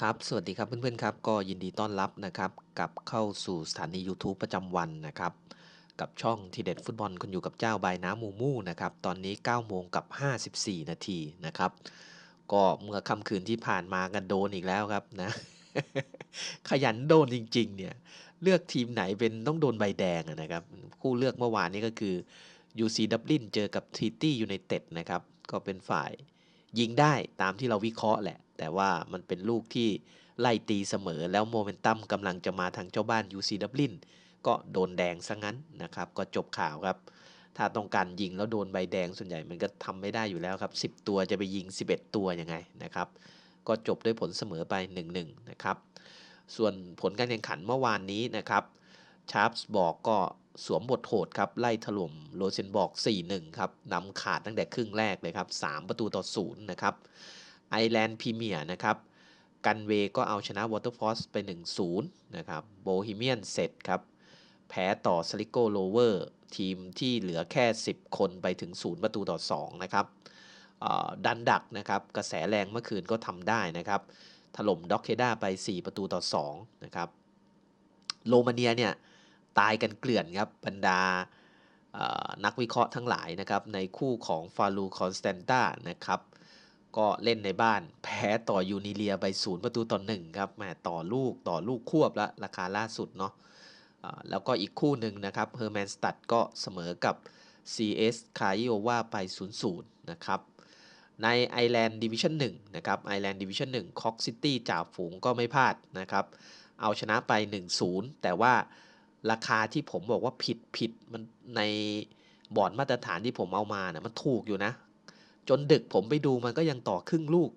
ครับ สวัสดีครับเพื่อนๆครับ ก็ยินดีต้อนรับนะครับกลับเข้าสู่สถานี YouTube ประจำวันนะครับ กับช่องทีเด็ดฟุตบอลคุณอยู่กับเจ้าใบน้ำมูมูนะครับ ตอนนี้9โมงกับ 54 นาทีนะครับ ก็เมื่อค่ำคืนที่ผ่านมากันโดนอีกแล้วครับนะ ขยันโดนจริงๆ เนี่ย เลือกทีมไหนเป็นต้องโดนใบแดงนะครับ คู่เลือกเมื่อวานนี้ก็คือ UC Dublin เจอกับ TT United นะครับ ก็เป็นฝ่ายยิงได้ตามที่เราวิเคราะห์แหละ แต่ว่ามันเป็นลูกที่ไล่ตีเสมอแล้วโมเมนตัมกำลังจะมาทางเจ้าบ้าน UC Dublin ก็โดนแดงซะงั้นนะครับ ก็จบข่าวครับ ถ้าต้องการยิงแล้วโดนใบแดงส่วนใหญ่มันก็ทำไม่ได้อยู่แล้วครับ 10 ตัวจะไปยิง 11 ตัวยังไงนะครับ ก็จบด้วยผลเสมอไป 1-1 นะครับ ส่วนผลการแข่งขันเมื่อวานนี้นะครับชาร์ปส์บอกก็สวมบทโหดครับ ไล่ถล่มโรเซนบอก 4-1 ครับนำขาดตั้งแต่ครึ่งแรกเลยครับ 3 ประตูต่อ 0 นะครับ ไอแลนด์พรีเมียร์นะครับกันเวก็เอาชนะวอเตอร์ฟอสไป 1-0 นะครับโบฮีเมียนเสร็จครับ แพ้ต่อสลิโกโลเวอร์ทีมที่เหลือแค่ 10 คนไปถึง 0 ประตูต่อ 2 นะครับดันดักนะครับ กระแสแรงเมื่อคืนก็ทำได้นะครับ ถล่มด็อกเคด้าไป 4 ประตูต่อ 2 นะครับ โรมาเนียเนี่ย ตายกันเกลื่อนครับ บรรดานักวิเคราะห์ทั้งหลายนะครับ ในคู่ของฟาลูคอนสแตนตานะครับ ก็เล่นในบ้านแพ้ต่อยูนิเลียไป0ประตูต่อ1ครับแมต่อลูกต่อลูกควบละราคาล่าสุดเนาะแล้วก็อีกคู่หนึ่งนะครับเฮอร์แมนสตัดก็เสมอกับ CS คาอิโอวาไป 0-0 นะครับ ในไอแลนด์ดิวิชั่น1นะครับไอแลนด์ดิวิชั่น1คอกซิตี้จ่าฝูงก็ไม่พลาดนะครับ เอาชนะไป 1-0 แต่ว่าราคาที่ผมบอกว่าผิดผิดมันในบอร์ดมาตรฐานที่ผมเอามาเนี่ยมันถูกอยู่นะ จนดึกผมไปดูมันก็ยังต่อครึ่งลูก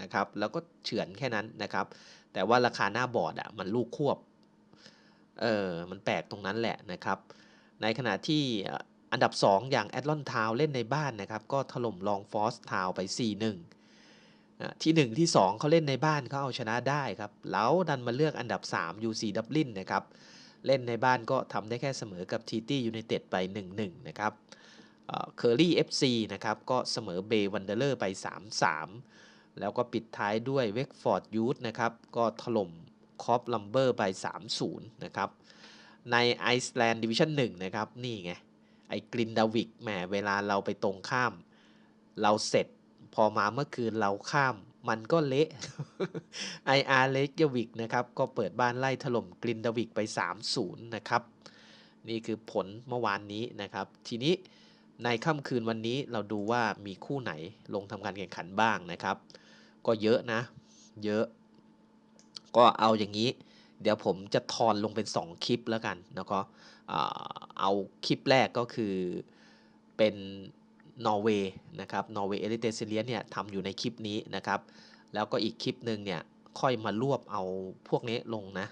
นะครับแล้วก็เฉือนแค่นั้นนะครับ แต่ว่าราคาหน้าบอร์ดอะมันลูกควบเออมันแปลกตรงนั้นแหละนะครับ ในขณะที่อันดับ 2 อย่างแอตลอนทาวเล่นในบ้านนะครับ ก็ถล่มลองฟอสทาวไป 4-1 ที่ 1 ที่ 2เขาเล่นในบ้านเขาเอาชนะได้ครับ แล้วดันมาเลือกอันดับ 3 UC Dublin นะครับ เล่นในบ้านก็ทำได้แค่เสมอกับ TT United ไป 1-1 นะครับ เคอรี่ FC นะครับก็เสมอเบย์วันเดอร์ไป 3-3 แล้วก็ปิดท้ายด้วยเวกฟอร์ดยูทนะครับก็ถล่มคอปลัมเบอร์ไป 3-0 นะครับ ในไอซ์แลนด์ดิวิชั่น1นะครับ นี่ไง ไอ้กรินดาวิกแหมเวลาเราไปตรงข้าม เราเสร็จพอมาเมื่อคืนเราข้ามมันก็เละไออาร์เล็กยวิกนะครับ ก็เปิดบ้านไล่ถล่มกรินดาวิกไป 3-0 นะครับ นี่คือผลเมื่อวานนี้นะครับ ทีนี้ ในค่ำคืนวันนี้เราดูว่ามีคู่ไหนลงทำการแข่งขันบ้างนะครับ ก็เยอะนะ เยอะ ก็เอาอย่างนี้ เดี๋ยวผมจะทอนลงเป็น 2 คลิปแล้วกันแล้วก็เอาคลิปแรกก็คือเป็นนอร์เวย์นะครับนอร์เวย์เอลิเตเซเลียเนี่ยทำอยู่ในคลิปนี้นะครับ แล้วก็อีกคลิปหนึ่งเนี่ยค่อยมารวบเอาพวกนี้ลงนะ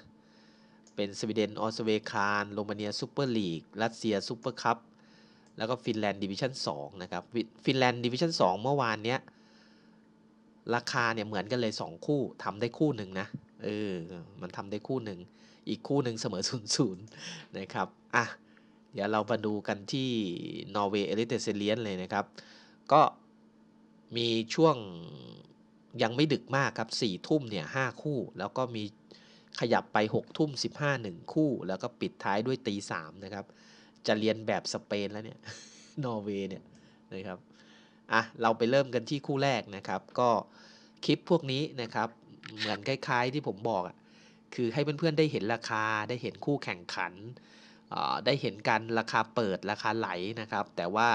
เป็นสวีเดนออสเวคารโรมาเนียซูเปอร์ลีกรัสเซียซูเปอร์คัพ แล้วก็ฟินแลนด์ดิวิชั่น2นะครับฟินแลนด์ดิวิชั่น2เมื่อวานเนี้ยราคาเนี่ยเหมือนกันเลย 2 คู่ทำได้คู่หนึ่งนะเออมันทำได้คู่หนึ่งอีกคู่หนึ่งเสมอ0ูนย์นะครับอะเดี๋ยวเรามาดูกันที่นอร์เวย์เอลิเตเซเลียนเลยนะครับ ก็มีช่วงยังไม่ดึกมากครับ4ี่ทุ่มเนี่ยห้าคู่ แล้วก็มีขยับไป6กทุ่มสิบห้าหนึ่งคู่ แล้วก็ปิดท้ายด้วยตีสามนะครับ จะเรียนแบบสเปนแล้วเนี่ย นอร์เวย์เนี่ยนะครับ อะ เราไปเริ่มกันที่คู่แรกนะครับ ก็คลิปพวกนี้นะครับ เหมือนคล้ายๆที่ผมบอกอะ คือให้เพื่อนๆได้เห็นราคา ได้เห็นคู่แข่งขัน ได้เห็นการราคาเปิดราคาไหลนะครับ แต่ว่า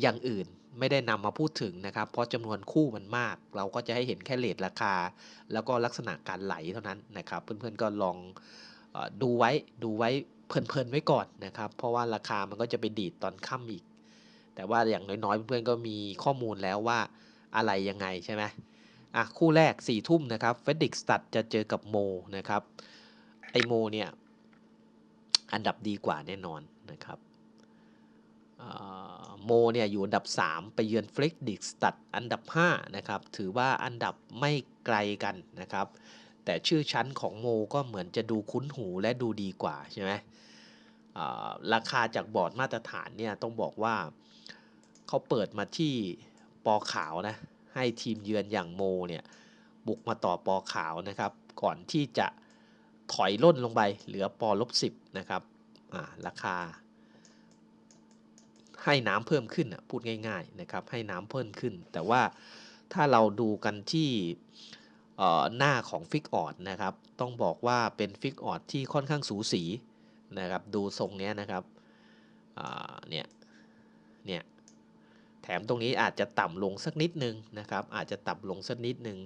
อย่างอื่นไม่ได้นำมาพูดถึงนะครับ เพราะจำนวนคู่มันมาก เราก็จะให้เห็นแค่เลทราคา แล้วก็ลักษณะการไหลเท่านั้นนะครับ เพื่อนๆก็ลอง ดูไว้ดูไว้เพลินๆไว้ก่อนนะครับ เพราะว่าราคามันก็จะไปดีดตอนค่ำอีก แต่ว่าอย่างน้อยๆ เพื่อนๆก็มีข้อมูลแล้วว่าอะไรยังไงใช่ไหมอะคู่แรก4ี่ทุ่มนะครับเฟดดิกสตัดจะเจอกับโมนะครับไอโมเนี่ยอันดับดีกว่าแน่นอนนะครับโมเนี่ยอยู่อันดับ 3 ไปเยือนเฟล็กดิกสตัดอันดับ5นะครับถือว่าอันดับไม่ไกลกันนะครับ แต่ชื่อชั้นของโมก็เหมือนจะดูคุ้นหูและดูดีกว่าใช่ไหมราคาจากบอร์ดมาตรฐานเนี่ยต้องบอกว่าเขาเปิดมาที่ปอขาวนะให้ทีมเยือนอย่างโมเนี่ยบุกมาต่อปอขาวนะครับ ก่อนที่จะถอยล่นลงไปเหลือปอลบสิบนะครับราคา ให้น้ำเพิ่มขึ้นพูดง่ายๆนะครับให้น้ำเพิ่มขึ้น แต่ว่าถ้าเราดูกันที่ หน้าของฟิกออดนะครับ ต้องบอกว่าเป็นฟิกออดที่ค่อนข้างสูสีนะครับ ดูทรงนี้นะครับเนี่ย เนี่ย แถมตรงนี้อาจจะต่ำลงสักนิดนึงนะครับ อาจจะต่ำลงสักนิดนึง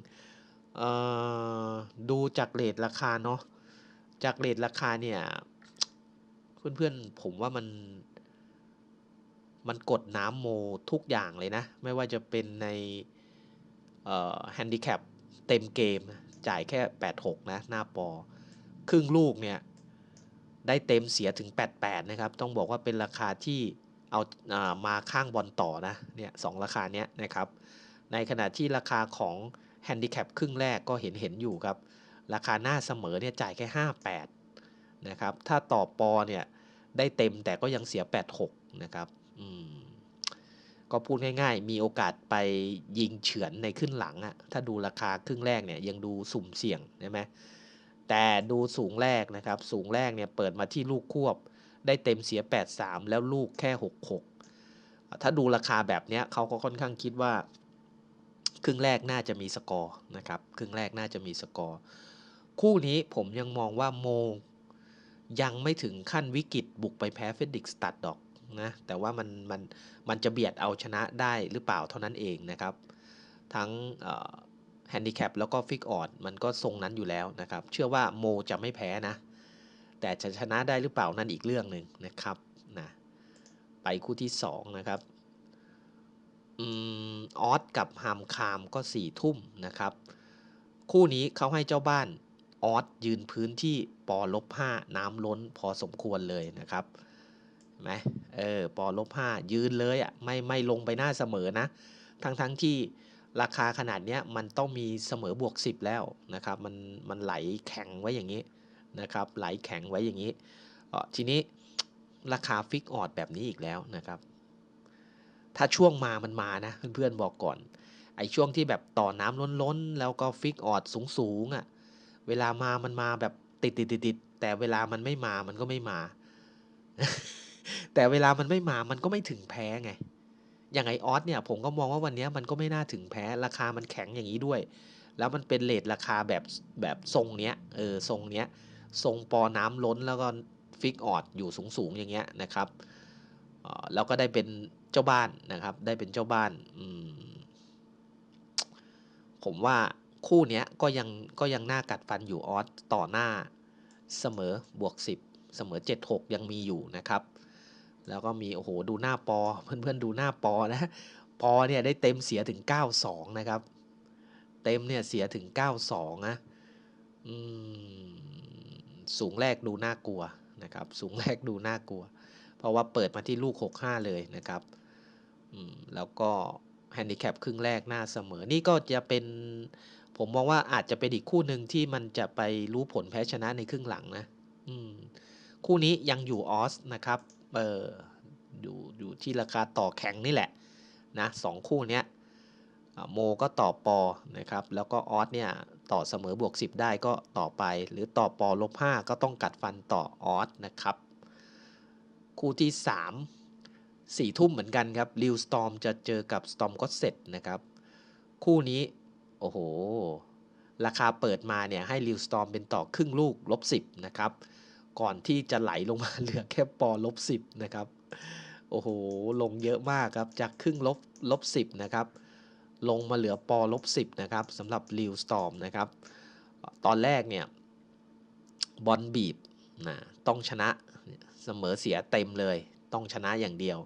ดูจากเลทราคาเนาะ จากเลทราคาเนี่ยเพื่อนๆผมว่ามันมันกดน้ำโมทุกอย่างเลยนะ ไม่ว่าจะเป็นในแฮนดิแคป เต็มเกมจ่ายแค่ 86 นะ หน้าปอ ครึ่งลูกเนี่ย ได้เต็มเสียถึง 88 นะครับ ต้องบอกว่าเป็นราคาที่เอาอามาข้างบอลต่อนะ เนี่ยสราคาเนี้ยนะครับ ในขณะที่ราคาของแฮนดิแคปครึ่งแรกก็เห็นเห็นอยู่ครับ ราคาหน้าเสมอเนี่ยจ่ายแค่ 58 นะครับ ถ้าต่อปอเนี่ยได้เต็มแต่ก็ยังเสีย 86 นะครับ อืม ก็พูดง่ายๆ มีโอกาสไปยิงเฉือนในขึ้นหลังอะถ้าดูราคาครึ่งแรกเนี่ยยังดูสุ่มเสี่ยงใช่ไหมแต่ดูสูงแรกนะครับ สูงแรกเนี่ยเปิดมาที่ลูกควบ ได้เต็มเสีย 83 แล้วลูกแค่ 66 ถ้าดูราคาแบบเนี้ยเขาก็ค่อนข้างคิดว่า ครึ่งแรกน่าจะมีสกอร์นะครับ ครึ่งแรกน่าจะมีสกอร์ คู่นี้ผมยังมองว่าโมยังไม่ถึงขั้นวิกฤตบุกไปแพ้เฟดดิกสตัดดอก นะแต่ว่ามันมันมันจะเบียดเอาชนะได้หรือเปล่าเท่านั้นเองนะครับ ทั้งแฮนดิแคปแล้วก็ฟิกออดมันก็ทรงนั้นอยู่แล้วนะครับ เชื่อว่าโมจะไม่แพ้นะ แต่จะชนะได้หรือเปล่านั่นอีกเรื่องหนึ่งนะครับนะไปคู่ที่ 2 นะครับออสกับฮามคามก็4ี่ทุ่มนะครับ คู่นี้เขาให้เจ้าบ้านออสยืนพื้นที่ปอลบ5น้ำล้นพอสมควรเลยนะครับ ไหมเออปอลบห้ายืนเลยอะ่ะไม่ไม่ลงไปหน้าเสมอนะ ทั้งทั้งที่ราคาขนาดเนี้ยมันต้องมีเสมอบวก 10 แล้วนะครับ มันมันไหลแข็งไว้อย่างนี้นะครับ ไหลแข็งไว้อย่างนี้เออทีนี้ราคาฟิกออดแบบนี้อีกแล้วนะครับ ถ้าช่วงมามันมานะเพื่อนๆบอกก่อน ไอช่วงที่แบบต่อน้ำล้นๆ แล้วก็ฟิกออดสูงๆอะ่ะ เวลามามันมาแบบติดติดติดแต่เวลามันไม่มามันก็ไม่มา แต่เวลามันไม่มามันก็ไม่ถึงแพ้ไง อย่างไอออสเนี่ย ผมก็มองว่าวันนี้มันก็ไม่น่าถึงแพ้ ราคามันแข็งอย่างนี้ด้วย แล้วมันเป็นเลทราคาแบบแบบทรงเนี้ย เออทรงเนี้ย ทรงปอน้ำล้นแล้วก็ฟิกออดอยู่สูงสูงอย่างเงี้ยนะครับแล้วก็ได้เป็นเจ้าบ้านนะครับ ได้เป็นเจ้าบ้านอืมผมว่าคู่เนี้ยก็ยังก็ยังน่ากัดฟันอยู่ออสต่อหน้าเสมอบวก 10 เสมอ 7-6 ยังมีอยู่นะครับ แล้วก็มีโอ้โหดูหน้าปอ เพื่อนๆดูหน้าปอนะปอเนี่ยได้เต็มเสียถึง 92 นะครับ เต็มเนี่ยเสียถึง 92 นะสูงแรกดูน่ากลัวนะครับ สูงแรกดูน่ากลัว เพราะว่าเปิดมาที่ลูก 65 เลยนะครับแล้วก็แฮนดิแคปครึ่งแรกหน้าเสมอ นี่ก็จะเป็นผมมองว่าอาจจะเป็นอีกคู่หนึ่งที่มันจะไปรู้ผลแพ้ชนะในครึ่งหลังนะคู่นี้ยังอยู่ออสนะครับ เอออยู่อยู่ที่ราคาต่อแข็งนี่แหละนะสองคู่เนี้ยโมก็ต่อปอนะครับแล้วก็ออสเนี่ยต่อเสมอบวก 10 ได้ก็ต่อไป หรือต่อปอลบ5ก็ต้องกัดฟันต่อออสนะครับ คู่ที่ 3 4 ทุ่มเหมือนกันครับริวสตอมจะเจอกับสตอมก็เสร็จนะครับ คู่นี้โอ้โห ราคาเปิดมาเนี่ยให้ริวสตอมเป็นต่อครึ่งลูกลบ10นะครับ ก่อนที่จะไหลลงมาเหลือแค่ปอลบสิบนะครับ โอ้โห ลงเยอะมากครับ จากครึ่งลบลบสิบนะครับ ลงมาเหลือปอลบสิบนะครับสำหรับริวสตอมนะครับ ตอนแรกเนี่ย บอลบีบนะต้องชนะเสมอเสียเต็มเลย ต้องชนะอย่างเดียว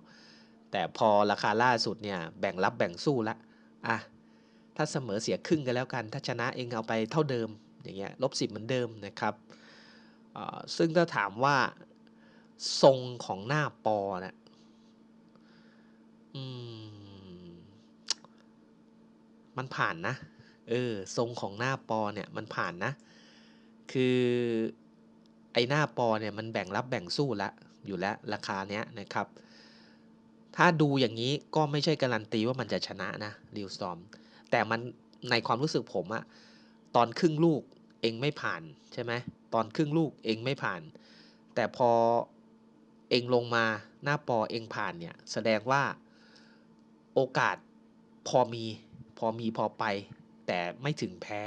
แต่พอราคาล่าสุดเนี่ย แบ่งรับแบ่งสู้ละอะถ้าเสมอเสียครึ่งกันแล้วกัน ถ้าชนะเองเอาไปเท่าเดิมอย่างเงี้ยลบสิบเหมือนเดิมนะครับ ซึ่งถ้าถามว่าทรงของหน้าปอเนะี่ยมันผ่านนะ เออ ทรงของหน้าปอเนี่ยมันผ่านนะ คือไอหน้าปอเนี่ยมันแบ่งรับแบ่งสู้ละอยู่แล้วราคาเนี้ยนะครับ ถ้าดูอย่างนี้ก็ไม่ใช่การันตีว่ามันจะชนะนะริวสตอม แต่มันในความรู้สึกผมอะตอนครึ่งลูก เองไม่ผ่านใช่ไหมตอนครึ่งลูกเองไม่ผ่าน แต่พอเองลงมาหน้าปอเองผ่านเนี่ยแสดงว่าโอกาสพอมีพอมีพอไป แต่ไม่ถึงแพ้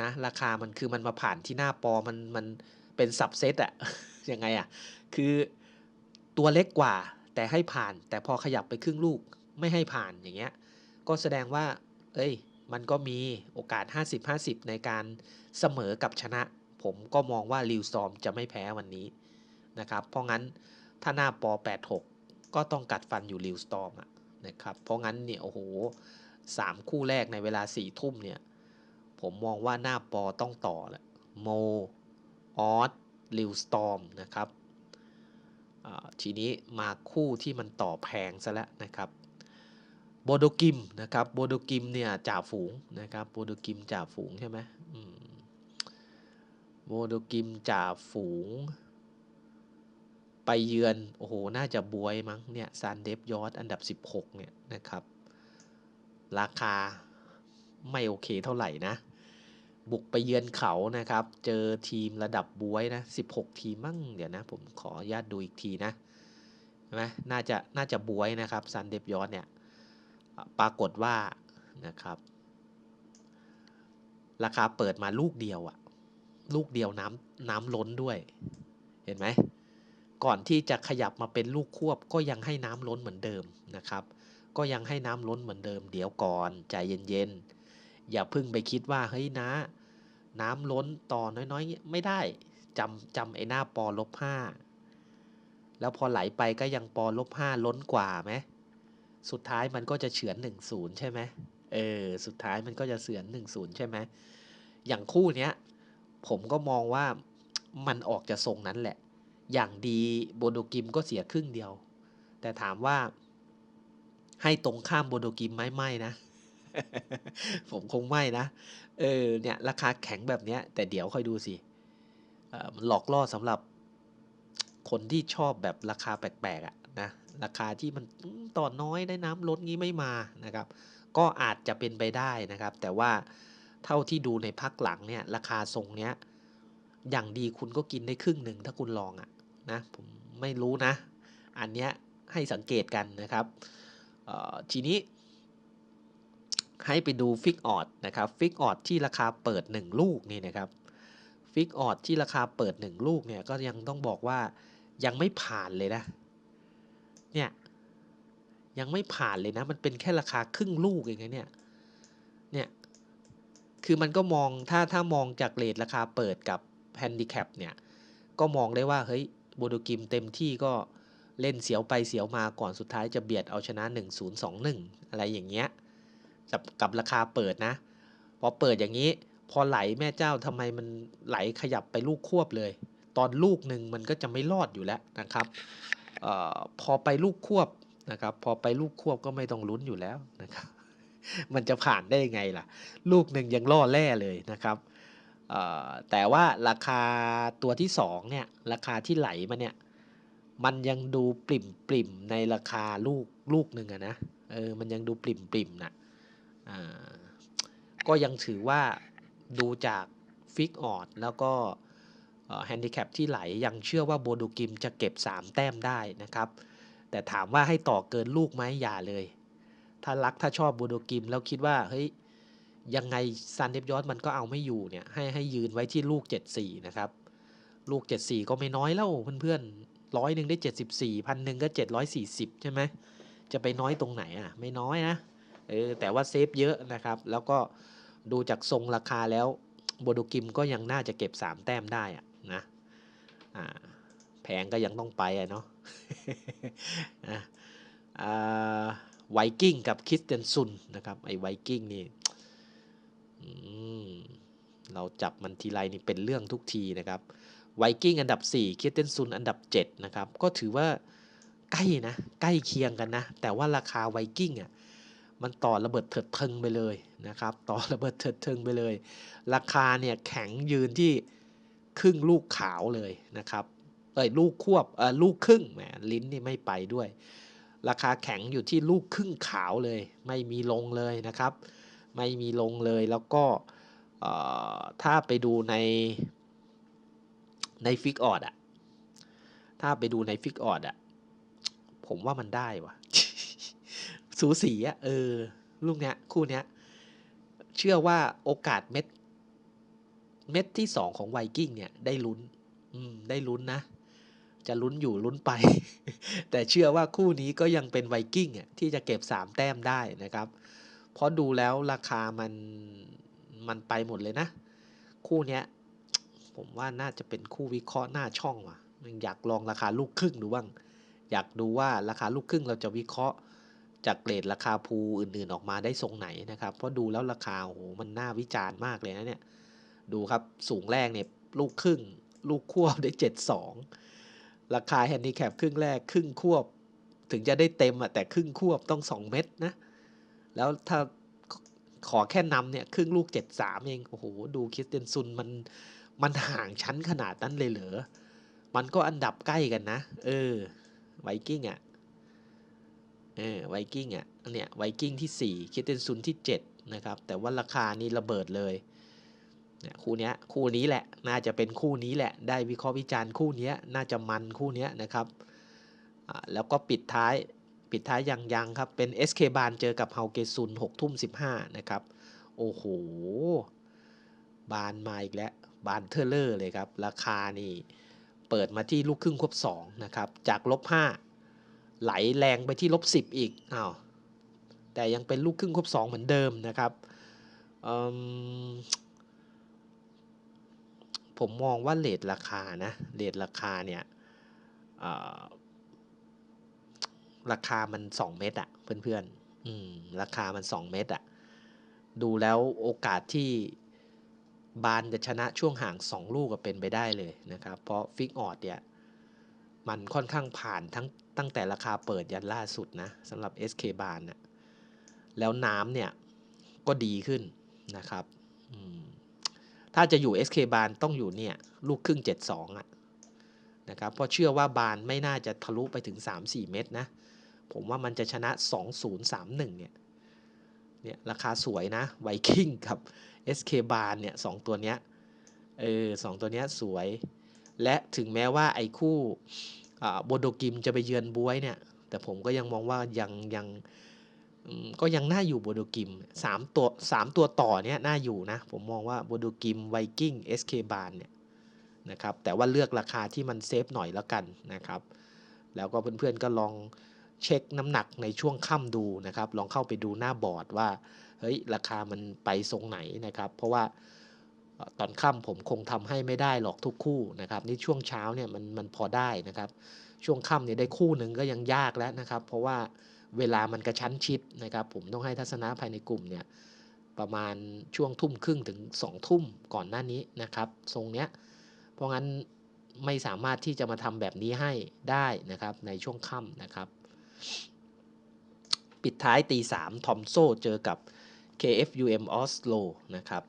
นะราคามันคือมันมาผ่านที่หน้าปอมันมันเป็นสับเซตอะยังไงอะคือตัวเล็กกว่าแต่ให้ผ่าน แต่พอขยับไปครึ่งลูกไม่ให้ผ่านอย่างเงี้ยก็แสดงว่า เอ้ย มันก็มีโอกาส 50-50 ในการเสมอกับชนะ ผมก็มองว่าริวซอมจะไม่แพ้วันนี้นะครับ เพราะงั้นถ้าหน้าปอ 86 ก็ต้องกัดฟันอยู่ริวสตอมอะนะครับ เพราะงั้นเนี่ยโอ้โหสามคู่แรกในเวลาสี่ทุ่มเนี่ย ผมมองว่าหน้าปอต้องต่อแหละโมออสลิวสตอมนะครับทีนี้มาคู่ที่มันต่อแพงซะแล้วนะครับ บโดกิมนะครับโบโดกิมเนี่ยจ่าฝูงนะครับโบโดกิมจ่าฝูงใช่ไหมโบโดกิมจ่าฝูง ไปเยือนโอ้โหน่าจะบวยมั้งเนี่ยซานเดฟยอดอันดับ 16เนี่ยนะครับราคาไม่โอเคเท่าไหร่นะบุกไปเยือนเขานะครับ เจอทีมระดับบวยนะ 16 ทีมมั่ง เดี๋ยวนะ ผมขออนุญาตดูอีกทีนะใช่ไหมน่าจะ น่าจะบวยนะครับซันเดฟยอดเนี่ย ปรากฏว่านะครับ ราคาเปิดมาลูกเดียวอะลูกเดียวน้ำน้ำล้นด้วย เห็นไหมก่อนที่จะขยับมาเป็นลูกควบก็ยังให้น้ำล้นเหมือนเดิมนะครับ ก็ยังให้น้ำล้นเหมือนเดิม เดี๋ยวก่อนใจเย็นๆอย่าพึ่งไปคิดว่าเฮ้ยนะ น้ำล้นต่อน้อยๆ ไม่ได้จำจำไอ้หน้าปอลบห้าแล้วพอไหลไปก็ยังปอลบห้าล้นกว่าไหม สุดท้ายมันก็จะเฉือนหนึ่งศูนย์ใช่ไหมเออ สุดท้ายมันก็จะเฉือนหนึ่งศูนย์ใช่ไหม อย่างคู่เนี้ย ผมก็มองว่ามันออกจะทรงนั้นแหละ อย่างดีโบโดกิมก็เสียครึ่งเดียว แต่ถามว่า ให้ตรงข้ามโบโดกิมไหมไม่นะ ผมคงไม่นะ เออ เนี่ย ราคาแข็งแบบเนี้ย แต่เดี๋ยวค่อยดูสิ มันหลอกล่อสำหรับคนที่ชอบแบบราคาแปลกๆอะ นะราคาที่มันต่อน้อยได้น้ำลดงี้ไม่มานะครับ ก็อาจจะเป็นไปได้นะครับ แต่ว่าเท่าที่ดูในพักหลังเนี่ยราคาทรงเนี้ยอย่างดีคุณก็กินได้ครึ่งหนึ่งถ้าคุณลองอะนะผมไม่รู้นะ อันเนี้ยให้สังเกตกันนะครับทีนี้ ให้ไปดูฟิกออดนะครับฟิกออดที่ราคาเปิด 1 ลูกนี่นะครับฟิกออดที่ราคาเปิด 1 ลูกเนี่ยก็ยังต้องบอกว่ายังไม่ผ่านเลยนะ เนี่ยยังไม่ผ่านเลยนะ มันเป็นแค่ราคาครึ่งลูกเองเนี่ย เนี่ย คือมันก็มองถ้าถ้ามองจากเลทราคาเปิดกับแฮนดิแคปเนี่ย ก็มองได้ว่า เฮ้ยโบโดกิมเต็มที่ก็เล่นเสียวไปเสียวมาก่อนสุดท้ายจะเบียดเอาชนะ 1021 อะไรอย่างเงี้ย กับกับราคาเปิดนะ พอเปิดอย่างนี้ พอไหลแม่เจ้าทำไมมันไหลขยับไปลูกควบเลย ตอนลูกหนึ่งมันก็จะไม่รอดอยู่แล้วนะครับ พอไปลูกควบนะครับ พอไปลูกควบก็ไม่ต้องลุ้นอยู่แล้วนะครับ มันจะผ่านได้ยังไงล่ะ ลูกหนึ่งยังล่อแร่เลยนะครับแต่ว่าราคาตัวที่สองเนี่ยราคาที่ไหลมาเนี่ยมันยังดูปริ่มปริมในราคาลูกลูกหนึ่งอะนะเออมันยังดูปริ่มปริมนะอ่าก็ยังถือว่าดูจากฟิกออดแล้วก็ แฮนดิแคปที่ไหลยังเชื่อว่าโบดูกิมจะเก็บ 3 แต้มได้นะครับ แต่ถามว่าให้ต่อเกินลูกไหมอย่าเลย ถ้ารักถ้าชอบโบดูกิมแล้วคิดว่าเฮ้ยยังไงซันเดฟยอดมันก็เอาไม่อยู่เนี่ยให้ให้ยืนไว้ที่ลูก 74 นะครับ ลูก 74 ก็ไม่น้อยแล้วเพื่อนร้อยหนึ่งได้เจ็ดสิบสี่พันหนึ่งก็เจ็ดร้อยสี่สิบใช่ไหมจะไปน้อยตรงไหนอะ ไม่น้อยนะเออแต่ว่าเซฟเยอะนะครับ แล้วก็ดูจากทรงราคาแล้วโบดูกิมก็ยังน่าจะเก็บสามแต้มได้อะ นะแพงก็ยังต้องไปอะเนาะไวกิ้งกับคิสเตนซุนนะครับไอ้ไวกิ้งนี่เราจับมันทีไรนี่เป็นเรื่องทุกทีนะครับไวกิ้งอันดับ4เคียเตนซุนอันดับ 7 นะครับ ก็ถือว่าใกล้นะ ใกล้เคียงกันนะ แต่ว่าราคาไวกิ้งอะมันต่อระเบิดเถิดเทิงไปเลยนะครับ ต่อระเบิดเถิดเทิงไปเลย ราคาเนี่ยแข็งยืนที่ ครึ่งลูกขาวเลยนะครับเอ้ยลูกควบเอ่อลูกครึ่งแหมลิ้นนี่ไม่ไปด้วย ราคาแข็งอยู่ที่ลูกครึ่งขาวเลย ไม่มีลงเลยนะครับ ไม่มีลงเลยแล้วก็ถ้าไปดูในในฟิกออดอะถ้าไปดูในฟิกออดอะผมว่ามันได้วะสูสีอะเออลูกเนี้ยคู่เนี้ย เชื่อว่าโอกาสเม็ด เม็ดที่สองของไวกิ้งเนี่ยได้ลุ้น อืม ได้ลุ้นนะ จะลุ้นอยู่ลุ้นไป แต่เชื่อว่าคู่นี้ก็ยังเป็นไวกิ้งอะที่จะเก็บสามแต้มได้นะครับ เพราะดูแล้วราคามันมันไปหมดเลยนะ คู่เนี้ย ผมว่าน่าจะเป็นคู่วิเคราะห์หน้าช่องว่ะอยากลองราคาลูกครึ่งดูบ้าง อยากดูว่าราคาลูกครึ่งเราจะวิเคราะห์จากเกรดราคาภูอื่นๆออกมาได้ทรงไหนนะครับ เพราะดูแล้วราคาโอ้โหมันน่าวิจารณ์มากเลยนะเนี่ย ดูครับ สูงแรกเนี่ยลูกครึ่ง ลูกควบได้เจ็ดสองราคาแฮนดิแคปครึ่งแรกครึ่งควบ ถึงจะได้เต็มอะแต่ครึ่งควบต้องสองเม็ดนะ แล้วถ้าขอแค่นำเนี่ย ครึ่งลูกเจ็ดสามเอง โอ้โห ดูคริสเตนซุนมันมันห่างชั้นขนาดนั้นเลยเหรอ มันก็อันดับใกล้กันนะ เออ ไวกิ้งอะเออไวกิ้งอะเนี่ยไวกิ้งที่สี่คิเตนซุนที่เจ็ดนะครับ แต่ว่าราคานี่ระเบิดเลย เนี่ยคู่นี้คู่นี้แหละน่าจะเป็นคู่นี้แหละ ได้วิเคราะห์วิจารณ์คู่นี้น่าจะมันคู่นี้นะครับแล้วก็ปิดท้ายปิดท้ายยังยังครับ เป็น SK บานเจอกับเฮาเกซุน6ทุ่ม15 นะครับ โอ้โห บานมาอีกแล้ว บานเทอร์เลอร์เลยครับ ราคานี่เปิดมาที่ลูกครึ่งควบ2นะครับ จากลบ5ไหลแรงไปที่ลบ10 อีกอ้าวแต่ยังเป็นลูกครึ่งควบ2เหมือนเดิมนะครับ ผมมองว่าเลทราคานะเลทราคาเนี่ยราคามัน 2 เม็ดอะเพื่อนๆอืมราคามัน 2 เม็ดอะดูแล้วโอกาสที่บานจะชนะช่วงห่าง 2 ลูกก็เป็นไปได้เลยนะครับ เพราะฟิกออดเนี่ยมันค่อนข้างผ่านทั้งตั้งแต่ราคาเปิดยันล่าสุดนะสำหรับ SK บานนะแล้วน้ำเนี่ยก็ดีขึ้นนะครับ ถ้าจะอยู่ SK บานต้องอยู่เนี่ยลูกครึ่ง 72อะนะครับเพราะเชื่อว่าบานไม่น่าจะทะลุไปถึง 3-4 เมตรนะ ผมว่ามันจะชนะ 2031 เนี่ยเนี่ยราคาสวยนะไวกิ้งกับ SK บานเนี่ยสตัวเนี้ยเออสองตัวเนี้ยสวย และถึงแม้ว่าไอ้คู่โบโดกิมจะไปเยือนบวยเนี่ย แต่ผมก็ยังมองว่ายังยัง ก็ยังน่าอยู่โบโดกิมสามตัวสามตัวต่อเนี้ยน่าอยู่นะ ผมมองว่าโบโดกิมไวกิ้ง SK บานเนี่ยนะครับแต่ว่าเลือกราคาที่มันเซฟหน่อยแล้วกันนะครับ แล้วก็เพื่อนๆก็ลองเช็คน้ำหนักในช่วงค่ำดูนะครับ ลองเข้าไปดูหน้าบอร์ดว่าเฮ้ยราคามันไปทรงไหนนะครับ เพราะว่าตอนค่ำผมคงทำให้ไม่ได้หรอกทุกคู่นะครับนี่ช่วงเช้าเนี่ยมันมันพอได้นะครับ ช่วงค่ำเนี่ยได้คู่หนึ่งก็ยังยากแล้วนะครับ เพราะว่า เวลามันกระชั้นชิดนะครับ ผมต้องให้ทัศนะภายในกลุ่มเนี่ยประมาณช่วงทุ่มครึ่งถึง2ทุ่มก่อนหน้านี้นะครับ ทรงเนี้ยเพราะงั้นไม่สามารถที่จะมาทำแบบนี้ให้ได้นะครับในช่วงค่ำนะครับ ปิดท้ายตีสามทอมโซเจอกับ KFUM Oslo นะครับ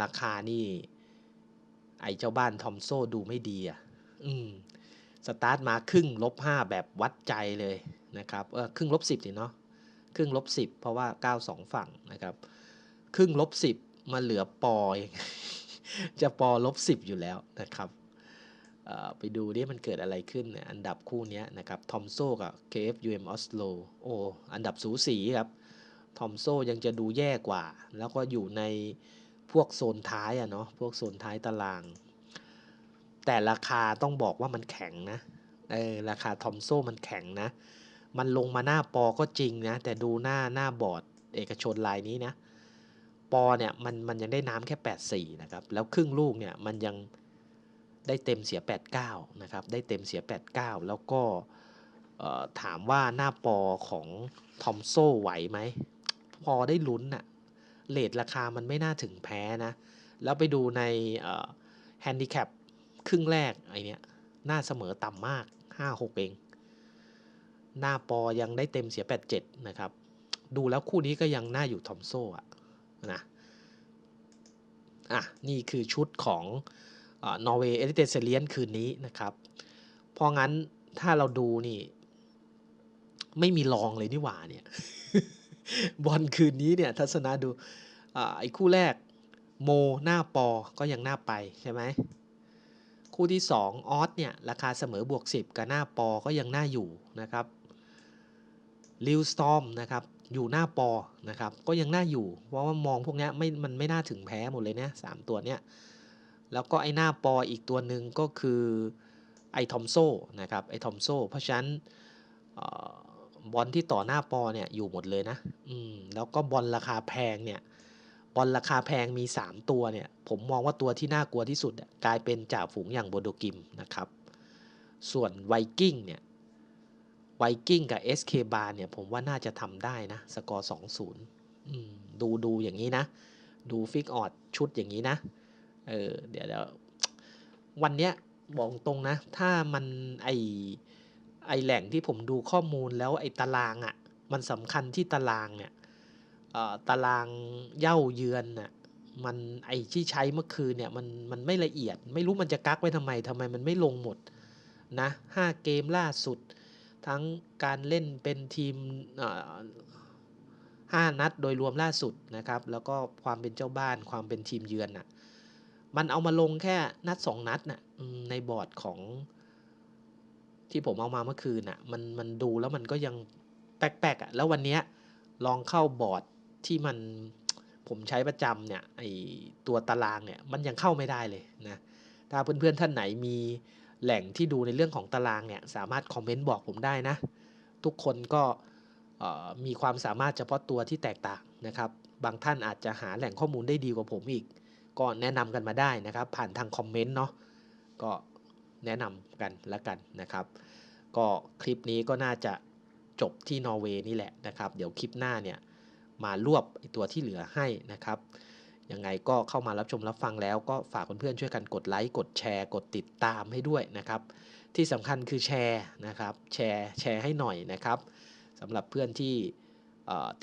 ราคานี่ ไอเจ้าบ้านทอมโซดูไม่ดีอะ อืม สตาร์ทมาครึ่งลบห้าแบบวัดใจเลยนะครับเออครึ่งลบสิบสิเนาะครึ่งลบสิบเพราะว่าเก้าสองฝั่งนะครับ ครึ่งลบสิบมาเหลือปอเองจะปอลบสิบอยู่แล้วนะครับไปดูดิมันเกิดอะไรขึ้นอันดับคู่นี้นะครับทอมโซกับ KFUM Oslo โอ้อันดับสูสีครับทอมโซยังจะดูแย่กว่า แล้วก็อยู่ในพวกโซนท้ายอะเนาะพวกโซนท้ายตาราง แต่ราคาต้องบอกว่ามันแข็งนะเออราคาทอมโซ่มันแข็งนะ มันลงมาหน้าปอก็จริงนะ แต่ดูหน้าหน้าบอร์ดเอกชนลายนี้นะ ปอเนี่ยมันมันยังได้น้ำแค่ 84 นะครับ แล้วครึ่งลูกเนี่ยมันยังได้เต็มเสีย 89 นะครับ ได้เต็มเสีย 89 แล้วก็ถามว่าหน้าปอของทอมโซ่ไหวไหม พอได้ลุ้นน่ะเลทราคามันไม่น่าถึงแพ้นะ แล้วไปดูในแฮนดิแคป ครึ่งแรกไอเนี้ยหน้าเสมอต่ำมาก 5-6 เอง หน้าปอยังได้เต็มเสีย 87 นะครับ ดูแล้วคู่นี้ก็ยังน่าอยู่ทอมโซอะนะอะ นี่คือชุดของนอร์เวย์เอลิเตเซเลียนคืนนี้นะครับ เพราะงั้นถ้าเราดูนี่ ไม่มีรองเลยนี่หว่าเนี่ย บอลคืนนี้เนี่ยทัศนะดูอ่าไอ้คู่แรกโมหน้าปอก็ยังหน่าไปใช่ไหม คู่ที่ 2 ออสเนี่ย ราคาเสมอบวก 10 กับหน้าปอก็ยังน่าอยู่นะครับลิวสตอมนะครับอยู่หน้าปอนะครับก็ยังน่าอยู่ เพราะว่ามองพวกนี้ไม่มันไม่น่าถึงแพ้หมดเลยเนี่ยสามตัวเนี้ยแล้วก็ไอ้หน้าปออีกตัวหนึ่งก็คือไอ้ทอมโซนะครับไอ้ทอมโซเพราะฉะนั้นออบอลที่ต่อหน้าปอเนี่ยอยู่หมดเลยนะอืมแล้วก็บอลราคาแพงเนี่ย บอลราคาแพงมี 3 ตัวเนี่ย ผมมองว่าตัวที่น่ากลัวที่สุดกลายเป็นจ่าฝูงอย่างโบโดกิมนะครับ ส่วนไวกิ้งเนี่ยไวกิ้งกับ SK บาร์เนี่ยผมว่าน่าจะทำได้นะสกอร์2-0อืมดูดูอย่างนี้นะ ดูฟิกออดชุดอย่างนี้นะ เออเดี๋ยวเดี๋ยววันเนี้ยบอกตรงนะ ถ้ามันไอไอแหล่งที่ผมดูข้อมูลแล้วไอตารางอะ่ะ มันสำคัญที่ตารางเนี่ย ตารางเย่าเยือนน่ะมันไอที่ใช้เมื่อคืนเนี่ยมันมันไม่ละเอียด ไม่รู้มันจะกักไว้ทำไมทำไมมันไม่ลงหมดนะห้าเกมล่าสุด ทั้งการเล่นเป็นทีมห้านัดโดยรวมล่าสุดนะครับ แล้วก็ความเป็นเจ้าบ้านความเป็นทีมเยือนน่ะมันเอามาลงแค่นัดสองนัดน่ะในบอร์ดของที่ผมเอามาเมื่อคืนน่ะมันมันดูแล้วมันก็ยังแปลกๆอะแล้ววันนี้ลองเข้าบอร์ด ที่มันผมใช้ประจำเนี่ยไอตัวตารางเนี่ยมันยังเข้าไม่ได้เลยนะถ้าเพื่อนๆท่านไหนมีแหล่งที่ดูในเรื่องของตารางเนี่ยสามารถคอมเมนต์บอกผมได้นะ ทุกคนก็มีความสามารถเฉพาะตัวที่แตกต่างนะครับ บางท่านอาจจะหาแหล่งข้อมูลได้ดีกว่าผมอีก ก็แนะนำกันมาได้นะครับ ผ่านทางคอมเมนต์เนาะก็แนะนำกันล้วกันนะครับ ก็คลิปนี้ก็น่าจะจบที่นอร์เวย์นี่แหละนะครับ เดี๋ยวคลิปหน้าเนี่ย มารวบตัวที่เหลือให้นะครับยังไงก็เข้ามารับชมรับฟังแล้วก็ฝากเพื่อนๆช่วยกันกดไลค์กดแชร์ กดติดตามให้ด้วยนะครับ ที่สำคัญคือแชร์นะครับ แชร์แชร์ให้หน่อยนะครับสำหรับเพื่อนที่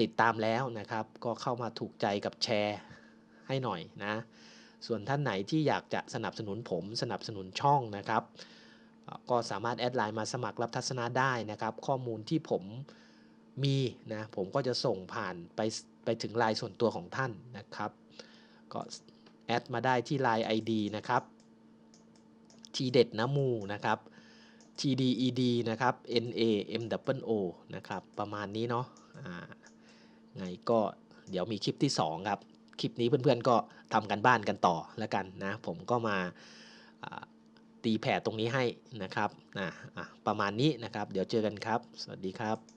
ติดตามแล้วนะครับ ก็เข้ามาถูกใจกับแชร์ให้หน่อยนะ ส่วนท่านไหนที่อยากจะสนับสนุนผมสนับสนุนช่องนะครับ ก็สามารถแอดไลน์มาสมัครรับทัศนะได้นะครับ ข้อมูลที่ผม มีนะผมก็จะส่งผ่านไปไปถึงไลน์ส่วนตัวของท่านนะครับ ก็แอดมาได้ที่ไลน์ ID นะครับทีเด็ดนะมูนะครับ TDED นะครับ NAMWO นะครับ ประมาณนี้เนาะอ่าไงก็เดี๋ยวมีคลิปที่ 2 ครับ คลิปนี้เพื่อนๆก็ทำกันบ้านกันต่อแล้วกันนะ ผมก็มาตีแผ่ตรงนี้ให้นะครับนะประมาณนี้นะครับ เดี๋ยวเจอกันครับ สวัสดีครับ